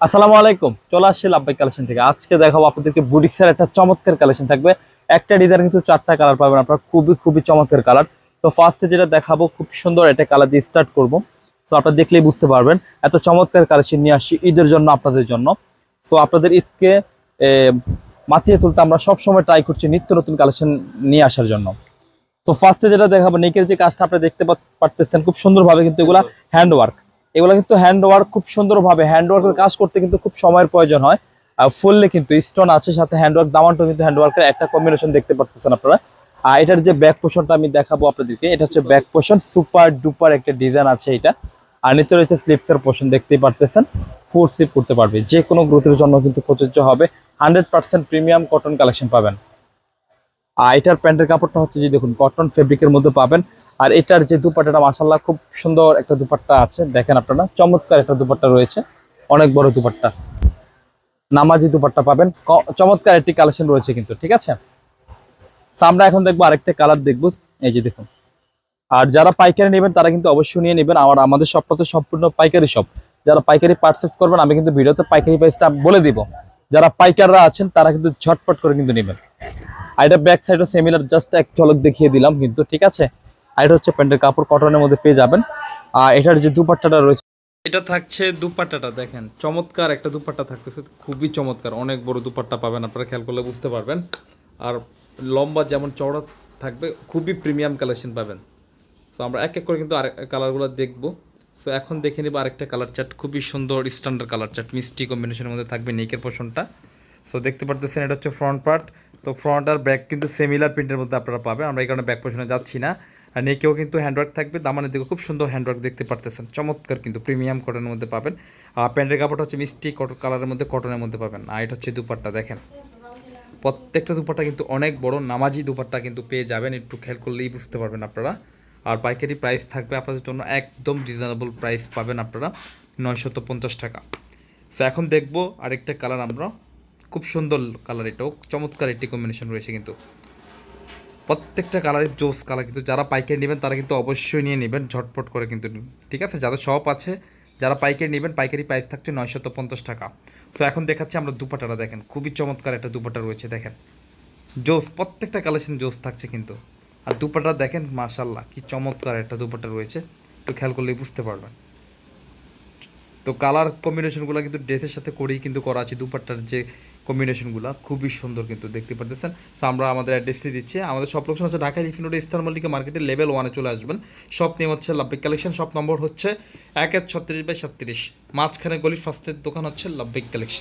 আসসালামু আলাইকুম চলে আসছি লাভবাই কালেকশন থেকে। আজকে দেখাবো আপনাদেরকে বুটিক্সের একটা চমৎকার কালেকশন থাকবে। একটা ডিজাইন কিন্তু চারটা কালার পাবেন আপনার খুবই খুবই চমৎকার কালার। তো ফার্স্টে যেটা দেখাবো খুব সুন্দর একটা কালার দিয়ে স্টার্ট করব। সো আপনারা দেখলেই বুঝতে পারবেন এত চমৎকার কালেকশন নিয়ে আসছি ঈদের জন্য আপনাদের জন্য। সো আপনাদের ঈদকে মাতিয়ে তুলতে আমরা সবসময় ট্রাই করছি নিত্য নতুন কালেকশন নিয়ে আসার জন্য। তো ফার্স্টে যেটা দেখাবো নেকের যে কাজটা আপনারা দেখতে পারতেছেন খুব সুন্দরভাবে কিন্তু এগুলা হ্যান্ড ওয়ার্ক এগুলো কিন্তু হ্যান্ড ওয়ার্ক খুব সুন্দরভাবে হ্যান্ড ওয়ার্কের কাজ করতে কিন্তু খুব সময়ের প্রয়োজন হয়। আর ফুললে কিন্তু স্টোন আছে, সাথে হ্যান্ড ওয়ার্ক দামানটাও কিন্তু হ্যান্ড ওয়ার্কের একটা কম্বিনেশন দেখতে পারতেছেন আপনারা। আর এটার যে ব্যাক পোর্শনটা আমি দেখাবো আপনাদেরকে, এটা হচ্ছে ব্যাক পোর্শন সুপার ডুপার একটা ডিজাইন আছে এটা। আর নিচে রয়েছে স্লিপসের পোর্শন দেখতেই পারতেছেন। ফোর স্লিপ করতে পারবে যে কোনো গ্রোথের জন্য কিন্তু প্রযোজ্য হবে। Hundred percent premium cotton collection পাবেন। আর এটার প্যান্টের কাপড়টা হচ্ছে যে দেখুন কটন ফেব্রিকের মধ্যে পাবেন। আর এটার যে দুপাট্টাটা মাসাল্লাহ খুব সুন্দর একটা দুপাট্টা আছে। দেখেন আপনারা, চমৎকার একটা দুপাট্টা রয়েছে। অনেক বড় দুপাট্টা। নামাজি দুপাট্টা পাবেন। চমৎকার একটি কালেকশন রয়েছে কিন্তু, ঠিক আছে? আমরা এখন দেখব আরেকটা কালার দেখব। এই যে দেখুন। আর যারা পাইকারি নেবেন, তারা কিন্তু অবশ্যই নিয়ে নেবেন। আমার, আমাদের শপটা তো সম্পূর্ণ পাইকারি শপ যারা পাইকারি পার্চেস করবেন, আমি কিন্তু ভিডিওতে পাইকারি প্রাইসটা বলে দিব। যারা পাইকাররা আছেন, তারা কিন্তু ঝটপট করে কিন্তু নেবেন। আর এটা ব্যাক সাইডও সেমিলার জাস্ট এক ঝলক দেখিয়ে দিলাম কিন্তু, ঠিক আছে? আর এটা হচ্ছে প্যান্টের কাপড়, কটনের মধ্যে পেয়ে যাবেন। আর এটার যে দুপাট্টাটা রয়েছে, এটা থাকছে দুপাট্টাটা, দেখেন, চমৎকার একটা দুপাট্টা থাকতেছে, খুবই চমৎকার, অনেক বড় দুপাট্টা পাবেন আপনারা, খেয়াল করলে বুঝতে পারবেন। আর লম্বা যেমন চওড়া থাকবে, খুবই প্রিমিয়াম কালেকশন পাবেন। তো আমরা এক এক করে কিন্তু আর কালারগুলো দেখব। সো এখন দেখে নিব আরেকটা কালার চার্ট খুবই সুন্দর স্ট্যান্ডার্ড কালার চার্ট মিষ্টি কম্বিনেশনের মধ্যে থাকবে নেকের পোর্শনটা সো দেখতে পারতেছেন এটা হচ্ছে ফ্রন্ট পার্ট তো ফ্রন্ট আর ব্যাক কিন্তু সেমিলার প্রিন্টের মধ্যে আপনারা পাবেন, আমরা এই কারণে ব্যাক পোর্শনে যাচ্ছি না। আর নেকেও কিন্তু হ্যান্ডওয়ার্ক থাকবে, দামানের দিকে খুব সুন্দর হ্যান্ডওয়ার্ক দেখতে পারতেছেন, চমৎকার কিন্তু প্রিমিয়াম কটনের মধ্যে পাবেন। আর প্যান্টের কাপড়টা হচ্ছে মিষ্টি কটন কালারের মধ্যে কটনের মধ্যে পাবেন। আর এটা হচ্ছে দুপাট্টা, দেখেন। প্রত্যেকটা দুপাট্টা কিন্তু অনেক বড়, নামাজি দুপাট্টা কিন্তু পেয়ে যাবেন, একটু খেয়াল করলেই বুঝতে পারবেন আপনারা। আর পাইকারি প্রাইস থাকবে আপনাদের জন্য একদম রিজনেবল প্রাইস পাবেন আপনারা নয়শত পঞ্চাশ টাকা। সো এখন দেখব আরেকটা কালার আমরা। খুব সুন্দর কালার এটাও। চমৎকার একটি কম্বিনেশন রয়েছে কিন্তু। প্রত্যেকটা কালারের জোস কালার কিন্তু যারা পাইকারি নেবেন তারা কিন্তু অবশ্যই নিয়ে নেবেন, ঝটপট করে কিন্তু ঠিক আছে? যাদের শপ আছে, যারা পাইকারি নেবেন, পাইকারি প্রাইস থাকছে নয়শত পঞ্চাশ টাকা। সো এখন দেখাচ্ছি আমরা দুপাটাটা দেখেন। খুবই চমৎকার একটা দুপাটা রয়েছে, দেখেন। জোস, প্রত্যেকটা কালেকশন জোস থাকছে কিন্তু। আর দুপাটা দেখেন মাশাল্লাহ কি চমৎকার একটা দুপাটা রয়েছে। একটু খেয়াল করলেই বুঝতে পারবেন। তো কালার কম্বিনেশনগুলো কিন্তু ড্রেসের সাথে করেই কিন্তু করা আছে, দুপাট্টার যে কম্বিনেশনগুলো খুবই সুন্দর কিন্তু দেখতে পারতেছেন। তো আমরা আমাদের অ্যাড্রেসটি দিচ্ছি। আমাদের সব লোকেশন হচ্ছে Dhaka elephant road eastern Mallika মার্কেটের লেভেল ওয়ানে চলে আসবেন। শপ নেম হচ্ছে লাভবিক কালেকশন শপ নম্বর হচ্ছে এক এক ছত্রিশ বাই সাতত্রিশ মাঝখানে গলির ফার্স্টের দোকান হচ্ছে লাভবিক কালেকশন